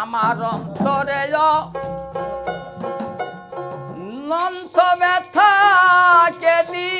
আমার অন্তরে নন্ত ব্যথা কেদি।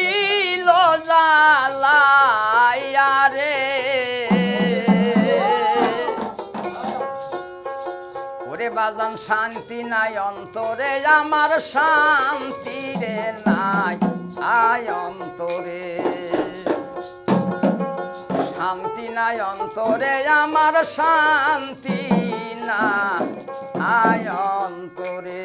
ইলো জালাইয়া রে ওরে বাজান, শান্তি নাই, অন্তরে আমার শান্তি রে নাই, আয় অন্তরে। শান্তি নাই অন্তরে আমার শান্তি না আয় অন্তরে।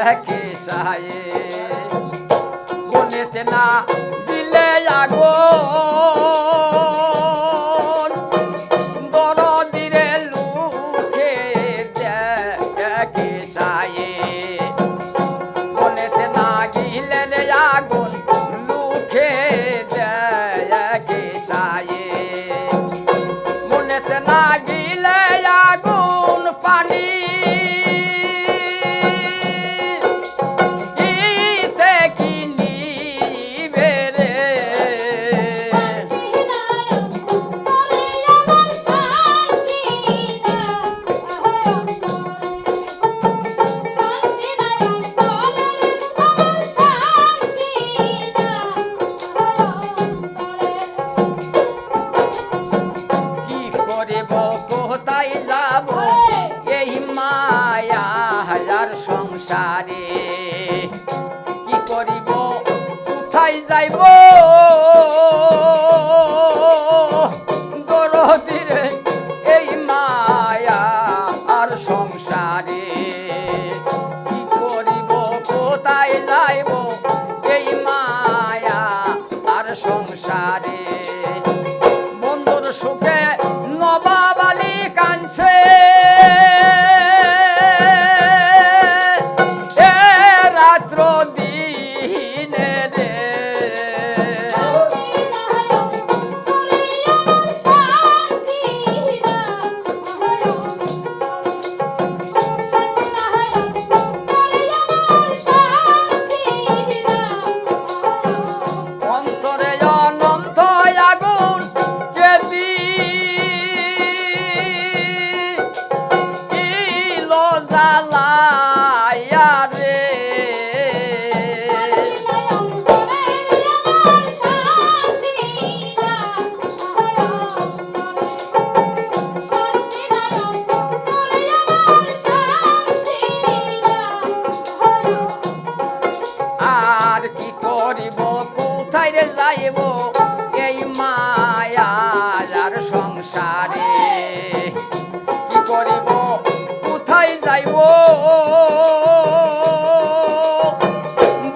দেখে সায়ে বনেতে না দিলে আগুন কোথায় যাব। এই মায়া হাজার সংসারে। কি করিব? কোথায় যাইব?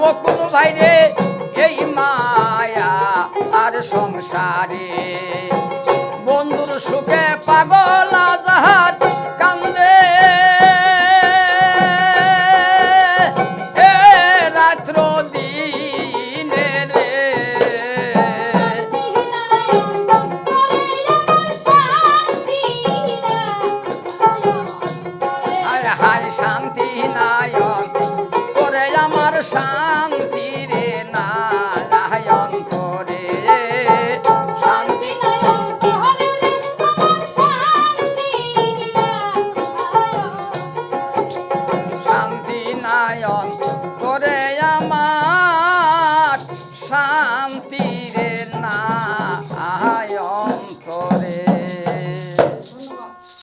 বকুল ভাইরে এই মায়া আর সংসারে। বন্ধুর সুখে পাগল আজ 没有